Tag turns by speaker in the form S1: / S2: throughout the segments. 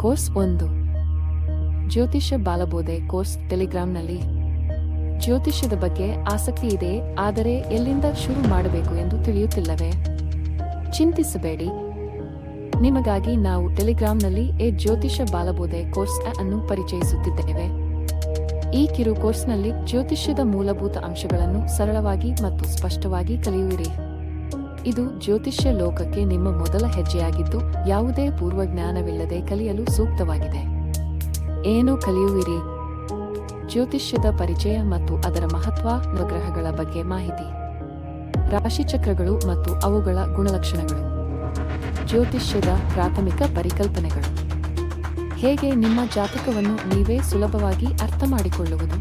S1: Course ಒಂದು. ಜ್ಯೋತಿಷ್ಯ ಬಾಲಬೋಧೆ course ಟೆಲಿಗ್ರಾಂನಲ್ಲಿ ಜ್ಯೋತಿಷ್ಯದ ಬಗ್ಗೆ ಆಸಕ್ತಿ ಇದೆ, ಆದರೆ ಎಲ್ಲಿಂದ ಶುರು ಮಾಡಬೇಕು ಎಂದು ತಿಳಿಯುತ್ತಿಲ್ಲವೇ? ಚಿಂತಿಸಬೇಡಿ. ನಿಮಗಾಗಿ ನಾವು ಟೆಲಿಗ್ರಾಂನಲ್ಲಿ ಎ ಜ್ಯೋತಿಷ್ಯ ಬಾಲಬೋಧೆ ಕೋರ್ಸ್ ಅನ್ನು ಪರಿಚಯಿಸುತ್ತಿದ್ದೇವೆ. ಈ ಕಿರು ಕೋರ್ಸ್ನಲ್ಲಿ ಜ್ಯೋತಿಷ್ಯದ ಮೂಲಭೂತ ಅಂಶಗಳನ್ನು ಸರಳವಾಗಿ ಮತ್ತು ಸ್ಪಷ್ಟವಾಗಿ ಕಲಿಯುವಿರಿ. ಇದು ಜ್ಯೋತಿಷ್ಯ ಲೋಕಕ್ಕೆ ನಿಮ್ಮ ಮೊದಲ ಹೆಜ್ಜೆಯಾಗಿದ್ದು, ಯಾವುದೇ ಪೂರ್ವಜ್ಞಾನವಿಲ್ಲದೆ ಕಲಿಯಲು ಸೂಕ್ತವಾಗಿದೆ. ಏನು ಕಲಿಯುವಿರಿ? ಜ್ಯೋತಿಷ್ಯದ ಪರಿಚಯ ಮತ್ತು ಅದರ ಮಹತ್ವ ನವಗ್ರಹಗಳ ಬಗ್ಗೆ ಮಾಹಿತಿ. ರಾಶಿಚಕ್ರಗಳು ಮತ್ತು ಅವುಗಳ ಗುಣಲಕ್ಷಣಗಳು. ಜ್ಯೋತಿಷ್ಯದ ಪ್ರಾಥಮಿಕ ಪರಿಕಲ್ಪನೆಗಳು. ಹೇಗೆ ನಿಮ್ಮ ಜಾತಕವನ್ನು ನೀವೇ ಸುಲಭವಾಗಿ ಅರ್ಥ ಮಾಡಿಕೊಳ್ಳುವುದು?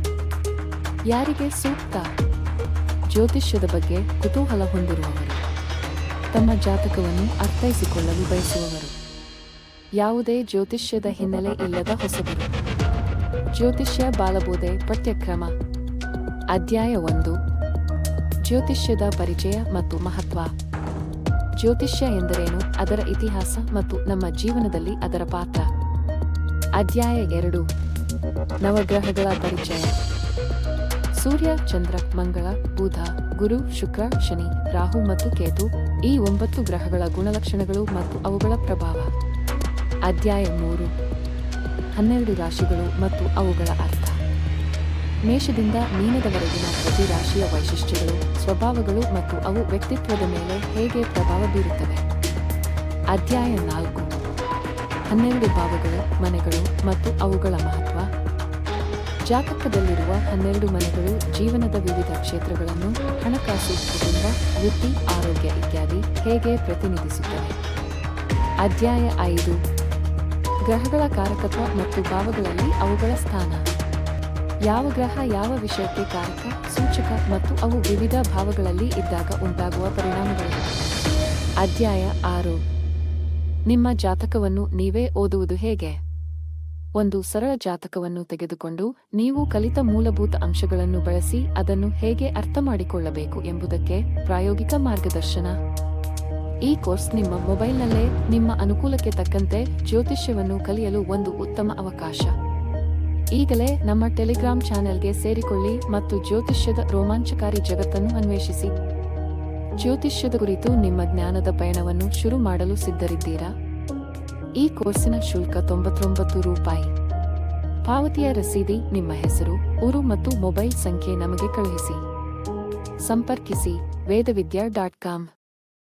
S1: ಯಾರಿಗೆ ಸೂಕ್ತ? ಜ್ಯೋತಿಷ್ಯದ ಬಗ್ಗೆ ಕುತೂಹಲ ಹೊಂದಿರುವವರು. ತಮ್ಮ ಜಾತಕವನ್ನು ಅರ್ಥೈಸಿಕೊಳ್ಳಲು ಬಯಸುವವರು. ಯಾವುದೇ ಜ್ಯೋತಿಷ್ಯದ ಹಿನ್ನೆಲೆ ಇಲ್ಲದ ಹೊಸಬರು. ಜ್ಯೋತಿಷ್ಯ ಬಾಲಬೋಧೆ ಪಠ್ಯಕ್ರಮ. ಅಧ್ಯಾಯ ಒಂದು. ಜ್ಯೋತಿಷ್ಯದ ಪರಿಚಯ ಮತ್ತು ಮಹತ್ವ. ಜ್ಯೋತಿಷ್ಯ ಎಂದರೇನು? ಅದರ ಇತಿಹಾಸ ಮತ್ತು ನಮ್ಮ ಜೀವನದಲ್ಲಿ ಅದರ ಪಾತ್ರ. ಅಧ್ಯಾಯ ಎರಡು. ನವಗ್ರಹಗಳ ಪರಿಚಯ. ಸೂರ್ಯ, ಚಂದ್ರ, ಮಂಗಳ, ಬುಧ, ಗುರು, ಶುಕ್ರ, ಶನಿ, ರಾಹು ಮತ್ತು ಕೇತು ಈ ಒಂಬತ್ತು ಗ್ರಹಗಳ ಗುಣಲಕ್ಷಣಗಳು ಮತ್ತು ಅವುಗಳ ಪ್ರಭಾವ. ಅಧ್ಯಾಯ ಮೂರು. ಹನ್ನೆರಡು ರಾಶಿಗಳು ಮತ್ತು ಅವುಗಳ ಅರ್ಥ. ಮೇಷದಿಂದ ಮೀನದವರೆಗಿನ ಪ್ರತಿ ರಾಶಿಯ ವೈಶಿಷ್ಟ್ಯಗಳು, ಸ್ವಭಾವಗಳು ಮತ್ತು ಅವು ವ್ಯಕ್ತಿತ್ವದ ಮೇಲೆ ಹೇಗೆ ಪ್ರಭಾವ ಬೀರುತ್ತವೆ? ಅಧ್ಯಾಯ ನಾಲ್ಕು. ಹನ್ನೆರಡು ಭಾವಗಳು, ಮನೆಗಳು ಮತ್ತು ಅವುಗಳ ಮಹತ್ವ. ಜಾತಕದಲ್ಲಿರುವ ಹನ್ನೆರಡು ಮನೆಗಳು, ಜೀವನದ ವಿವಿಧ ಕ್ಷೇತ್ರಗಳನ್ನು, ಹಣಕಾಸು ಕುಟುಂಬ ವೃತ್ತಿ, ಆರೋಗ್ಯ ಇತ್ಯಾದಿ ಹೇಗೆ ಪ್ರತಿನಿಧಿಸುತ್ತವೆ? ಅಧ್ಯಾಯ ಐದು. ಗ್ರಹಗಳ ಕಾರಕತ್ವ ಮತ್ತು ಭಾವಗಳಲ್ಲಿ ಅವುಗಳ ಸ್ಥಾನ. ಯಾವ ಗ್ರಹ ಯಾವ ವಿಷಯಕ್ಕೆ ಕಾರಕ, ಸೂಚಕ ಮತ್ತು ಅವು ವಿವಿಧ ಭಾವಗಳಲ್ಲಿ ಇದ್ದಾಗ ಉಂಟಾಗುವ ಪರಿಣಾಮಗಳು? ಅಧ್ಯಾಯ ಆರು. ನಿಮ್ಮ ಜಾತಕವನ್ನು ನೀವೇ ಓದುವುದು ಹೇಗೆ? ಒಂದು ಸರಳ ಜಾತಕವನ್ನು ತೆಗೆದುಕೊಂಡು ನೀವು ಕಲಿತ ಮೂಲಭೂತ ಅಂಶಗಳನ್ನು ಬಳಸಿ ಅದನ್ನು ಹೇಗೆ ಅರ್ಥ ಮಾಡಿಕೊಳ್ಳಬೇಕು ಎಂಬುದಕ್ಕೆ ಪ್ರಾಯೋಗಿಕ ಮಾರ್ಗದರ್ಶನ. ಈ ಕೋರ್ಸ್ ನಿಮ್ಮ ಮೊಬೈಲ್ನಲ್ಲೇ ನಿಮ್ಮ ಅನುಕೂಲಕ್ಕೆ ತಕ್ಕಂತೆ ಜ್ಯೋತಿಷ್ಯವನ್ನು ಕಲಿಯಲು ಒಂದು ಉತ್ತಮ ಅವಕಾಶ. ಈಗಲೇ ನಮ್ಮ ಟೆಲಿಗ್ರಾಮ್ ಚಾನೆಲ್ಗೆ ಸೇರಿಕೊಳ್ಳಿ ಮತ್ತು ಜ್ಯೋತಿಷ್ಯದ ರೋಮಾಂಚಕಾರಿ ಜಗತ್ತನ್ನು ಅನ್ವೇಷಿಸಿ. ಜ್ಯೋತಿಷ್ಯದ ಕುರಿತು ನಿಮ್ಮ ಜ್ಞಾನದ ಪಯಣವನ್ನು ಶುರು ಮಾಡಲು ಸಿದ್ಧರಿದ್ದೀರಾ? ಈ ಕೋರ್ಸಿನ ಶುಲ್ಕ ತೊಂಬತ್ತೊಂಬತ್ತು ರೂಪಾಯಿ. ಪಾವತಿಯ ರಸೀದಿ ನಿಮ್ಮ ಹೆಸರು, ಊರು ಮತ್ತು ಮೊಬೈಲ್ ಸಂಖ್ಯೆ ನಮಗೆ ಕಳುಹಿಸಿ. ಸಂಪರ್ಕಿಸಿ ವೇದವಿದ್ಯಾ ಡಾಟ್ ಕಾಮ್.